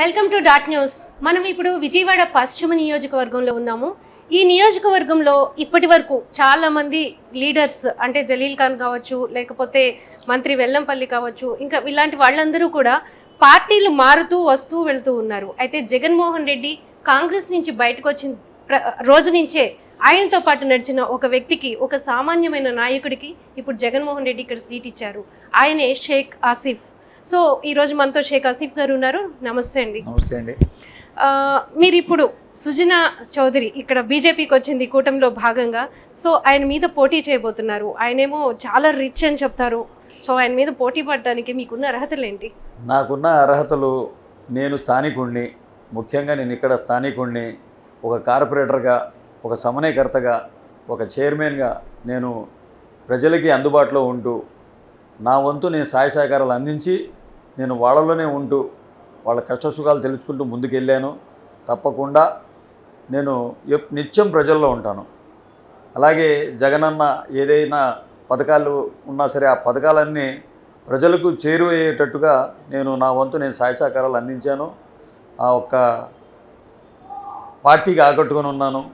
Welcome to dot news. మనం ఇప్పుడు విజయవాడ పశ్చిమ నియోజకవర్గంలో ఉన్నాము. ఈ నియోజకవర్గంలో ఇప్పటి వరకు చాలా మంది లీడర్స్ అంటే జలీల్ ఖాన్ కావచ్చు లేకపోతే మంత్రి వెల్లంపల్లి కావచ్చు ఇంకా ఇలాంటి వాళ్ళందరూ కూడా పార్టీలు మారుతూ వస్తూ వెళుతూ ఉన్నారు. అయితే జగన్మోహన్ రెడ్డి కాంగ్రెస్ నుంచి బయటకు వచ్చిన ప్ర- రోజు నుంచే ఆయనతో పాటు నడిచిన ఒక వ్యక్తికి ఒక సామాన్యమైన నాయకుడికి ఇప్పుడు జగన్మోహన్ రెడ్డి ఇక్కడ సీట్ ఇచ్చారు. ఆయనే షేక్ ఆసిఫ్. సో ఈరోజు మనతో షేక్ ఆసిఫ్ గారు ఉన్నారు. నమస్తే అండి. నమస్తే అండి. మీరు ఇప్పుడు సుజనా చౌదరి ఇక్కడ బీజేపీకి వచ్చింది కూటమిలో భాగంగా. సో ఆయన మీద పోటీ చేయబోతున్నారు. ఆయనేమో చాలా రిచ్ అని చెప్తారు. సో ఆయన మీద పోటీ పడడానికి మీకున్న అర్హతలు ఏంటి? నాకున్న అర్హతలు నేను స్థానికుణ్ణి ముఖ్యంగా నేను ఇక్కడ స్థానికుణ్ణి ఒక కార్పొరేటర్గా ఒక సమన్వయకర్తగా ఒక చైర్మన్గా నేను ప్రజలకి అందుబాటులో ఉంటూ నా వంతు నేను సహాయ సహకారాలు అందించి నేను వాళ్ళలోనే ఉంటూ వాళ్ళ కష్టసుఖాలు తెలుసుకుంటూ ముందుకెళ్ళాను. తప్పకుండా నేను ఎప్- నిత్యం ప్రజల్లో ఉంటాను. అలాగే జగనన్న ఏదైనా పథకాలు ఉన్నా సరే ఆ పథకాలన్నీ ప్రజలకు చేరువయ్యేటట్టుగా నేను నా వంతు నేను సహాయ సహకారాలు అందించాను. ఆ ఒక్క పార్టీకి ఆకట్టుకొని ఉన్నాను.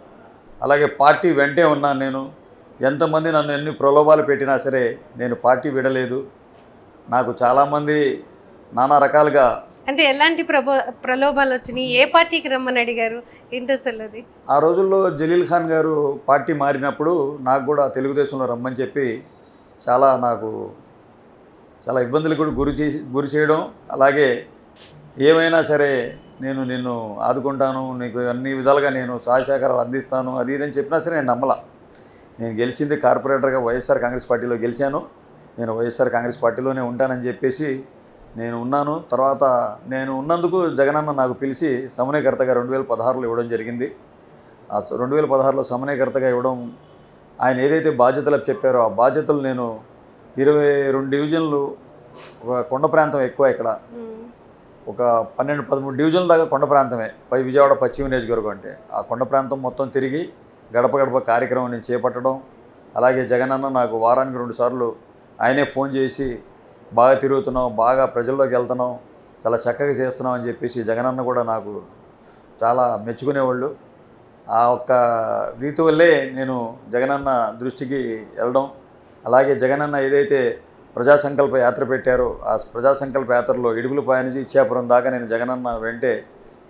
అలాగే పార్టీ వెంటే ఉన్నాను నేను. ఎంతమంది నన్ను ఎన్ని ప్రలోభాలు పెట్టినా సరే నేను పార్టీ విడలేదు. నాకు చాలామంది నానా రకాలుగా అంటే ఎలాంటి ప్రభో ప్రలోభాలు వచ్చినాయి? ఏ పార్టీకి రమ్మని అడిగారు? ఏంటో అసలు అది? ఆ రోజుల్లో జలీల్ ఖాన్ గారు పార్టీ మారినప్పుడు నాకు కూడా తెలుగుదేశంలో రమ్మని చెప్పి చాలా నాకు చాలా ఇబ్బందులు కూడా గురి చేసి గురి చేయడం. అలాగే ఏమైనా సరే నేను నిన్ను ఆదుకుంటాను నీకు అన్ని విధాలుగా నేను సహాయ సహకారాలు అందిస్తాను అది ఇదని చెప్పినా సరే నేను నమ్మలా. నేను గెలిచింది కార్పొరేటర్గా వైఎస్ఆర్ కాంగ్రెస్ పార్టీలో గెలిచాను. నేను వైఎస్ఆర్ కాంగ్రెస్ పార్టీలోనే ఉంటానని చెప్పేసి నేను ఉన్నాను. తర్వాత నేను ఉన్నందుకు జగనన్న నాకు పిలిచి సమన్వయకర్తగా రెండు వేల పదహారులో ఇవ్వడం జరిగింది. ఆ రెండు వేల పదహారులో సమన్వయకర్తగా ఇవ్వడం ఆయన ఏదైతే బాధ్యతలు చెప్పారో ఆ బాధ్యతలు నేను ఇరవై రెండు డివిజన్లు ఒక కొండ ప్రాంతం ఎక్కువ ఇక్కడ. ఒక పన్నెండు పదమూడు డివిజన్ల దాకా కొండ ప్రాంతమే. పై విజయవాడ పశ్చిమ నియోజకవర్గం అంటే. ఆ కొండ ప్రాంతం మొత్తం తిరిగి గడప గడప కార్యక్రమం నేను చేపట్టడం అలాగే జగనన్న నాకు వారానికి రెండుసార్లు ఆయనే ఫోన్ చేసి బాగా తిరుగుతున్నాం బాగా ప్రజల్లోకి వెళ్తున్నాం చాలా చక్కగా చేస్తున్నాం అని చెప్పేసి జగనన్న కూడా నాకు చాలా మెచ్చుకునేవాళ్ళు. ఆ ఒక్క రీతి వల్లే నేను జగనన్న దృష్టికి వెళ్ళడం అలాగే జగనన్న ఏదైతే ప్రజా సంకల్ప యాత్ర పెట్టారో ఆ ప్రజా సంకల్ప యాత్రలో ఇడుగులపాయ నుంచి ఇచ్చాపురం దాకా నేను జగనన్న వెంటే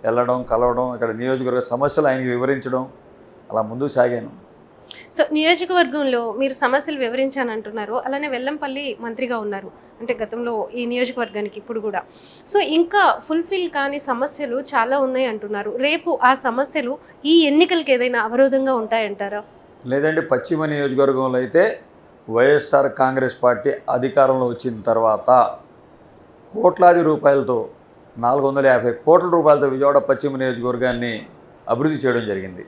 వెళ్ళడం కలవడం ఇక్కడ నియోజకవర్గ సమస్యలు ఆయనకి వివరించడం అలా ముందుకు సాగాను. సో నియోజకవర్గంలో మీరు సమస్యలు వివరించాను అంటున్నారు అలానే వెల్లంపల్లి మంత్రిగా ఉన్నారు. అంటే గతంలో ఈ నియోజకవర్గానికి ఇప్పుడు కూడా. సో ఇంకా ఫుల్ఫిల్ కాని సమస్యలు చాలా ఉన్నాయి అంటున్నారు. రేపు ఆ సమస్యలు ఈ ఎన్నికలకి ఏదైనా అవరోధంగా ఉంటాయంటారా? లేదంటే పశ్చిమ నియోజకవర్గంలో అయితే వైఎస్ఆర్ కాంగ్రెస్ పార్టీ అధికారంలో వచ్చిన తర్వాత కోట్లాది రూపాయలతో నాలుగు వందల యాభై కోట్ల రూపాయలతో విజయవాడ పశ్చిమ నియోజకవర్గాన్ని అభివృద్ధి చేయడం జరిగింది.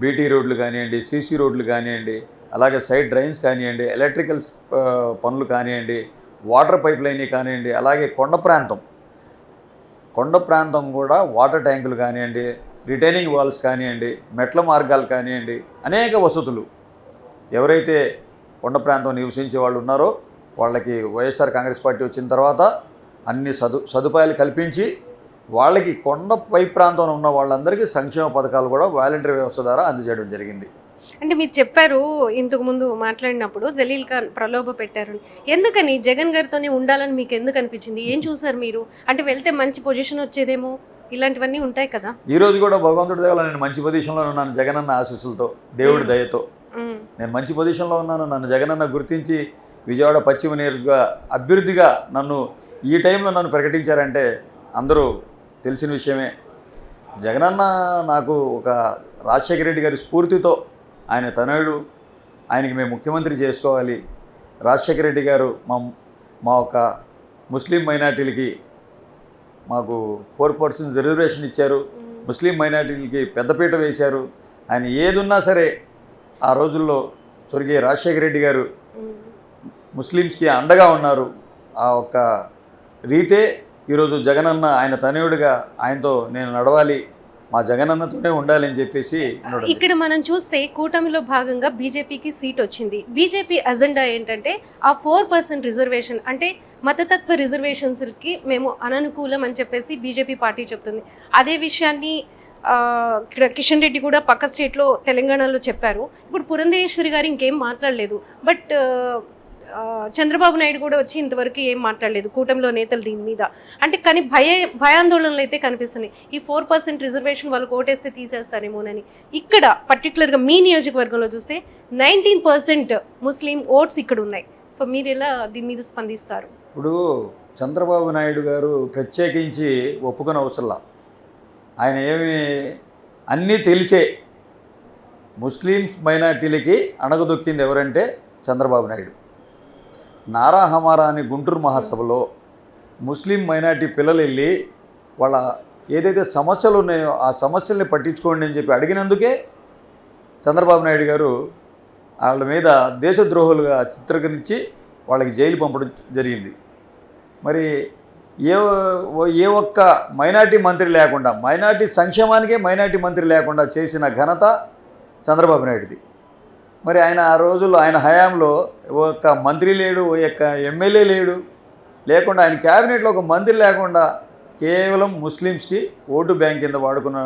బీటీ రోడ్లు కానివ్వండి సీసీ రోడ్లు కానివ్వండి అలాగే సైడ్ డ్రైన్స్ కానివ్వండి ఎలక్ట్రికల్ పనులు కానివ్వండి వాటర్ పైప్ లైన్ కానివ్వండి అలాగే కొండ ప్రాంతం. కొండ ప్రాంతం కూడా వాటర్ ట్యాంకులు కానివ్వండి రిటైనింగ్ వాల్స్ కానివ్వండి మెట్ల మార్గాలు కానివ్వండి అనేక వసతులు. ఎవరైతే కొండ ప్రాంతం నివసించే వాళ్ళు ఉన్నారో వాళ్ళకి వైఎస్ఆర్ కాంగ్రెస్ పార్టీ వచ్చిన తర్వాత అన్ని సదు సదుపాయాలు కల్పించి వాళ్ళకి కొండ పై ప్రాంతంలో ఉన్న వాళ్ళందరికీ సంక్షేమ పథకాలు కూడా వాలంటీర్ వ్యవస్థ ద్వారా అందజేయడం జరిగింది. అంటే మీరు చెప్పారు ఇంతకు ముందు మాట్లాడినప్పుడు జలీల్ ఖాన్ ప్రలోభ పెట్టారు. ఎందుకని జగన్ గారితోనే ఉండాలని మీకు ఎందుకు అనిపించింది? ఏం చూసారు మీరు? అంటే వెళ్తే మంచి పొజిషన్ వచ్చేదేమో? ఇలాంటివన్నీ ఉంటాయి కదా? ఈ రోజు కూడా భగవంతుడి దగ్గర నేను మంచి పొజిషన్లో ఉన్నాను జగనన్న ఆశీస్సులతో దేవుడి దయతో. నేను మంచి పొజిషన్లో ఉన్నాను నన్ను జగనన్న గుర్తించి విజయవాడ పశ్చిమ నియోజక అభ్యర్థిగా నన్ను ఈ టైంలో నన్ను ప్రకటించారంటే అందరూ తెలిసిన విషయమే. జగనన్న నాకు ఒక రాజశేఖర రెడ్డి గారి స్ఫూర్తితో ఆయన తనయుడు ఆయనకి మేము ముఖ్యమంత్రి చేసుకోవాలి. రాజశేఖర రెడ్డి గారు మా మా ఒక ముస్లిం మైనార్టీలకి మాకు ఫోర్ పర్సెంట్ రిజర్వేషన్ ఇచ్చారు. ముస్లిం మైనార్టీలకి పెద్దపీట వేశారు. ఆయన ఏదున్నా సరే ఆ రోజుల్లో స్వర్గీయ రాజశేఖర రెడ్డి గారు. ముస్లిమ్స్కి అండగా ఉన్నారు. ఆ ఒక్క రీతే ఈరోజు జగనన్న ఆయన తనయుడిగా ఆయనతో నేను నడవాలి మా జగనన్నతోనే ఉండాలి అని చెప్పేసి ఇక్కడ మనం చూస్తే కూటమిలో భాగంగా బీజేపీకి సీట్ వచ్చింది. బీజేపీ అజెండా ఏంటంటే ఆ ఫోర్ పర్సెంట్ రిజర్వేషన్ అంటే మతతత్వ రిజర్వేషన్స్కి మేము అననుకూలం అని చెప్పేసి బీజేపీ పార్టీ చెప్తుంది. అదే విషయాన్ని ఇక్కడ కిషన్ రెడ్డి కూడా పక్క స్టేట్లో తెలంగాణలో చెప్పారు. ఇప్పుడు పురంధేశ్వరి గారు ఇంకేం మాట్లాడలేదు. బట్ చంద్రబాబు నాయుడు కూడా వచ్చి ఇంతవరకు ఏం మాట్లాడలేదు. కూటమిలో నేతలు దీని మీద. అంటే కానీ భయ భయాందోళనలు అయితే కనిపిస్తున్నాయి. ఈ ఫోర్ పర్సెంట్ రిజర్వేషన్ వాళ్ళు ఓటేస్తే తీసేస్తారేమోనని. ఇక్కడ పర్టికులర్గా మీ నియోజకవర్గంలో చూస్తే నైన్టీన్ పర్సెంట్ ముస్లిం ఓట్స్ ఇక్కడ ఉన్నాయి. సో మీరు ఎలా దీని మీద స్పందిస్తారు? ఇప్పుడు చంద్రబాబు నాయుడు గారు ప్రత్యేకించి ఒప్పుకొని అవసరంలా. ఆయన ఏమి అన్నీ తెలిసే ముస్లిమ్స్ మైనార్టీలకి అణగదొక్కింది ఎవరంటే చంద్రబాబు నాయుడు. నారా హమారా అని గుంటూరు మహాసభలో ముస్లిం మైనార్టీ పిల్లలు వెళ్ళి వాళ్ళ ఏదైతే సమస్యలు ఉన్నాయో ఆ సమస్యల్ని పట్టించుకోండి అని చెప్పి అడిగినందుకే చంద్రబాబు నాయుడు గారు వాళ్ళ మీద దేశద్రోహులుగా చిత్రీకరించి వాళ్ళకి జైలు పంపడం జరిగింది. మరి ఏ ఓ- ఏ ఒక్క మైనార్టీ మంత్రి లేకుండా మైనార్టీ సంక్షేమానికే మైనార్టీ మంత్రి లేకుండా చేసిన ఘనత చంద్రబాబు నాయుడుది. మరి ఆయన ఆ రోజుల్లో ఆయన హయాంలో ఒక్క మంత్రి లేడు ఓ యొక్క ఎమ్మెల్యే లేడు. లేకుండా ఆయన క్యాబినెట్లో ఒక మంత్రి లేకుండా కేవలం ముస్లిమ్స్కి ఓటు బ్యాంక్ కింద వాడుకున్న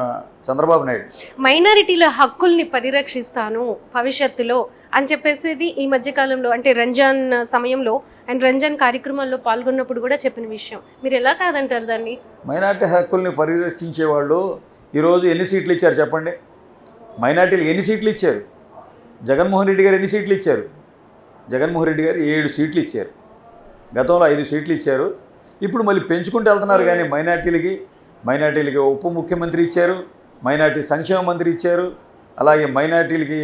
చంద్రబాబు నాయుడు. మైనారిటీల హక్కుల్ని పరిరక్షిస్తాను భవిష్యత్తులో అని చెప్పేసి ఈ మధ్యకాలంలో అంటే రంజాన్ సమయంలో అండ్ రంజాన్ కార్యక్రమాల్లో పాల్గొన్నప్పుడు కూడా చెప్పిన విషయం. మీరు ఎలా కాదంటారు దాన్ని? మైనార్టీ హక్కుల్ని పరిరక్షించే వాళ్ళు ఈరోజు ఎన్ని సీట్లు ఇచ్చారు చెప్పండి? మైనార్టీలు ఎన్ని సీట్లు ఇచ్చారు? జగన్మోహన్ రెడ్డి గారు ఎన్ని సీట్లు ఇచ్చారు? జగన్మోహన్ రెడ్డి గారు ఏడు సీట్లు ఇచ్చారు. గతంలో ఐదు సీట్లు ఇచ్చారు. ఇప్పుడు మళ్ళీ పెంచుకుంటూ వెళ్తున్నారు కానీ మైనార్టీలకి మైనార్టీలకి ఉప ముఖ్యమంత్రి ఇచ్చారు మైనార్టీ సంక్షేమ మంత్రి ఇచ్చారు అలాగే మైనార్టీలకి.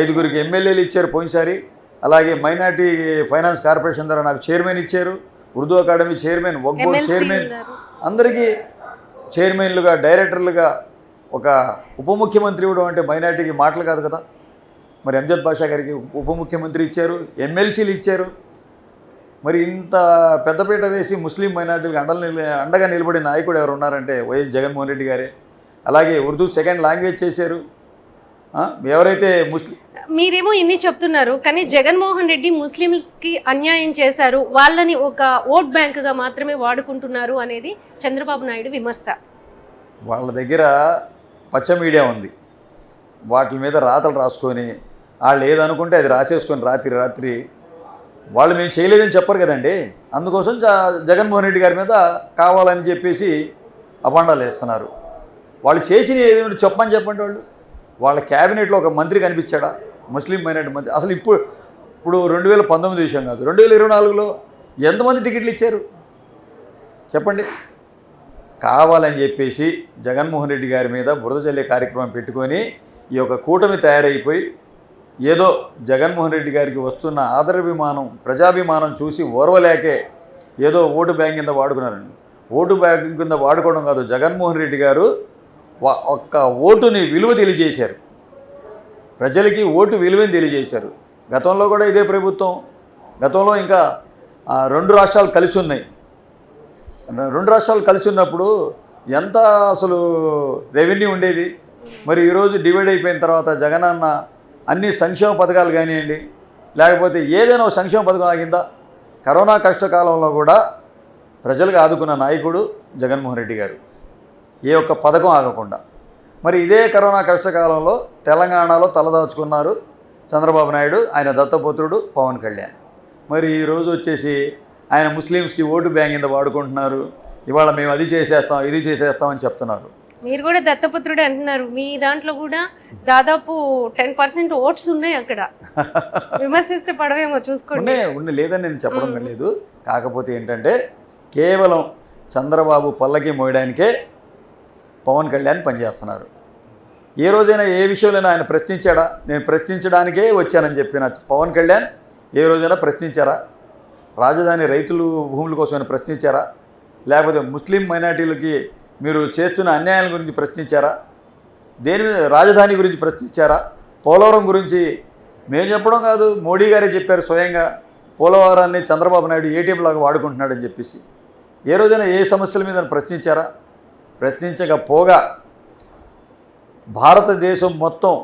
ఐదుగురికి ఎమ్మెల్యేలు ఇచ్చారు పోయినసారి అలాగే మైనార్టీ ఫైనాన్స్ కార్పొరేషన్ ద్వారా నాకు చైర్మన్ ఇచ్చారు Urdu academy chairman MLC chairman. అందరికీ చైర్మన్లుగా డైరెక్టర్లుగా ఒక ఉప ముఖ్యమంత్రి ఇవ్వడం అంటే మైనార్టీకి మాటలు కాదు కదా. మరి అంజద్ బాషా గారికి ఉప ముఖ్యమంత్రి ఇచ్చారు ఎమ్మెల్సీలు ఇచ్చారు. మరి ఇంత పెద్దపీట వేసి ముస్లిం మైనార్టీలకు అండలు అండగా నిలబడిన నాయకుడు ఎవరు ఉన్నారంటే వైఎస్ జగన్మోహన్ రెడ్డి గారే. అలాగే ఉర్దూ సెకండ్ లాంగ్వేజ్ చేశారు. ఎవరైతే ముస్లిం మీరేమో ఇన్ని చెప్తున్నారు కానీ జగన్మోహన్ రెడ్డి ముస్లిమ్స్కి అన్యాయం చేశారు వాళ్ళని ఒక ఓట్ బ్యాంక్గా మాత్రమే వాడుకుంటున్నారు అనేది చంద్రబాబు నాయుడు విమర్శ. వాళ్ళ దగ్గర పచ్చ మీడియా ఉంది. వాటి మీద రాతలు రాసుకొని వాళ్ళు ఏదనుకుంటే అది రాసేసుకొని రాత్రి రాత్రి వాళ్ళు మేము చేయలేదని చెప్పరు కదండి. అందుకోసం జగన్మోహన్ రెడ్డి గారి మీద కావాలని చెప్పేసి అపాండాలు వేస్తున్నారు. వాళ్ళు చేసిన ఏదేమిటి చెప్పని చెప్పండి వాళ్ళు. వాళ్ళ క్యాబినెట్లో ఒక మంత్రి కనిపించాడా? ముస్లిం మైనార్టీ మంత్రి. అసలు ఇప్పుడు ఇప్పుడు రెండు వేల పంతొమ్మిది విషయం కాదు. రెండు వేల ఇరవై నాలుగులో ఎంతమంది టికెట్లు ఇచ్చారు? చెప్పండి. కావాలని చెప్పేసి జగన్మోహన్ రెడ్డి గారి మీద బురద చల్లే కార్యక్రమం పెట్టుకొని ఈ యొక్క కూటమి తయారైపోయి ఏదో జగన్మోహన్ రెడ్డి గారికి వస్తున్న ఆదరాభిమానం ప్రజాభిమానం చూసి ఓర్వలేకే ఏదో ఓటు బ్యాంక్ కింద వాడుకున్నారండి. ఓటు బ్యాంక్ కింద వాడుకోవడం కాదు జగన్మోహన్ రెడ్డి గారు ఒక్క ఓటుని విలువ తెలియజేశారు. ప్రజలకి ఓటు విలువని తెలియజేశారు. గతంలో కూడా ఇదే ప్రభుత్వం. గతంలో ఇంకా రెండు రాష్ట్రాలు కలిసి ఉన్నాయి. రెండు రాష్ట్రాలు కలిసి ఉన్నప్పుడు ఎంత అసలు రెవెన్యూ ఉండేది? మరి ఈరోజు డివైడ్ అయిపోయిన తర్వాత జగనన్న అన్ని సంక్షేమ పథకాలు కానివ్వండి లేకపోతే ఏదైనా ఒక సంక్షేమ పథకం ఆగిందా? కరోనా కష్టకాలంలో కూడా ప్రజలకు ఆదుకున్న నాయకుడు జగన్మోహన్ రెడ్డి గారు. ఏ ఒక్క పథకం ఆగకుండా. మరి ఇదే కరోనా కష్టకాలంలో తెలంగాణలో తలదాచుకున్నారు చంద్రబాబు నాయుడు ఆయన దత్తపుత్రుడు పవన్ కళ్యాణ్. మరి ఈరోజు వచ్చేసి ఆయన ముస్లిమ్స్కి ఓటు బ్యాంక్ కింద వాడుకుంటున్నారు. ఇవాళ మేము అది చేసేస్తాం ఇది చేసేస్తామని చెప్తున్నారు. మీరు కూడా దత్తపుత్రుడు అంటున్నారు. మీ దాంట్లో కూడా దాదాపు టెన్ పర్సెంట్ ఓట్స్ ఉన్నాయి అక్కడ. విమర్శిస్తే పడవేమో చూసుకోండి. ఉండే ఉండే లేదని నేను చెప్పడం లేదు. కాకపోతే ఏంటంటే కేవలం చంద్రబాబు పల్లకి మోయడానికే పవన్ కళ్యాణ్ పనిచేస్తున్నారు. ఏ రోజైనా ఏ విషయంలోనైనా ఆయన ప్రశ్నించాడా? నేను ప్రశ్నించడానికే వచ్చానని చెప్పిన పవన్ కళ్యాణ్ ఏ రోజైనా ప్రశ్నించారా? రాజధాని రైతులు భూముల కోసమైనా ప్రశ్నించారా? లేకపోతే ముస్లిం మైనార్టీలకి మీరు చేస్తున్న అన్యాయాల గురించి ప్రశ్నించారా? దేని మీద రాజధాని గురించి ప్రశ్నించారా? పోలవరం గురించి మేము చెప్పడం కాదు మోడీ గారే చెప్పారు స్వయంగా పోలవరాన్ని చంద్రబాబు నాయుడు ఏటీఎం లాగా వాడుకుంటున్నాడని చెప్పేసి. ఏ రోజైనా ఏ సమస్యల మీద ప్రశ్నించారా? ప్రశ్నించకపోగా భారతదేశం మొత్తం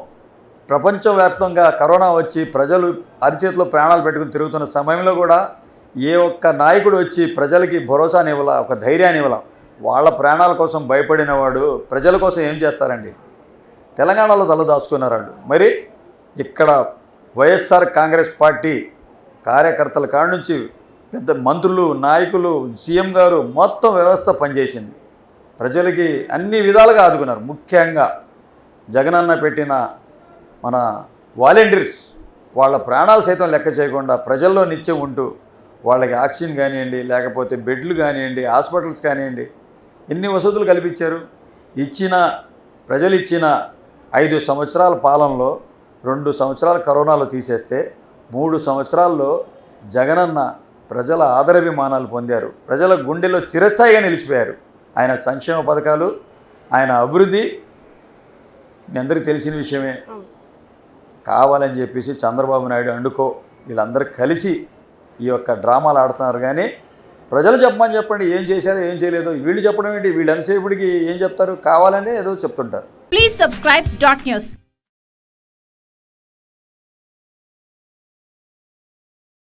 ప్రపంచవ్యాప్తంగా కరోనా వచ్చి ప్రజలు అరిచేతిలో ప్రాణాలు పెట్టుకుని తిరుగుతున్న సమయంలో కూడా ఏ ఒక్క నాయకుడు వచ్చి ప్రజలకి భరోసానివ్వాల ఒక ధైర్యాన్ని ఇవ్వాల వాళ్ళ ప్రాణాల కోసం భయపడినవాడు ప్రజల కోసం ఏం చేస్తారండి? తెలంగాణలో తలదాచుకున్నారు వాళ్ళు మరి ఇక్కడ వైఎస్ఆర్ కాంగ్రెస్ పార్టీ కార్యకర్తల కాడ నుంచి పెద్ద మంత్రులు నాయకులు సీఎం గారు మొత్తం వ్యవస్థ పనిచేసింది. ప్రజలకి అన్ని విధాలుగా ఆదుకున్నారు. ముఖ్యంగా జగనన్న పెట్టిన మన వాలంటీర్స్ వాళ్ళ ప్రాణాలు సైతం లెక్క చేయకుండా ప్రజల్లో నిత్యం ఉంటూ వాళ్ళకి ఆక్సిజన్ కానివ్వండి లేకపోతే బెడ్లు కానివ్వండి హాస్పిటల్స్ కానివ్వండి ఎన్ని వసతులు కల్పించారు? ఇచ్చిన ప్రజలు ఇచ్చిన ఐదు సంవత్సరాల పాలనలో రెండు సంవత్సరాలు కరోనాలో తీసేస్తే మూడు సంవత్సరాల్లో జగనన్న ప్రజల ఆదరాభిమానాలు పొందారు. ప్రజల గుండెలో చిరస్థాయిగా నిలిచిపోయారు. ఆయన సంక్షేమ పథకాలు ఆయన అభివృద్ధి మీ అందరికీ తెలిసిన విషయమే. కావాలని చెప్పేసి చంద్రబాబు నాయుడు అండుకో వీళ్ళందరూ కలిసి ఈ యొక్క డ్రామాలు ఆడుతున్నారు కానీ ప్రజలు చెప్పమని చెప్పండి ఏం చేశారో ఏం చేయలేదో. వీళ్ళు చెప్పడం ఏంటి? వీళ్ళు ఎంతసేపటికి ఏం చెప్తారు? కావాలని ఏదో చెప్తుంటారు. Please subscribe dot news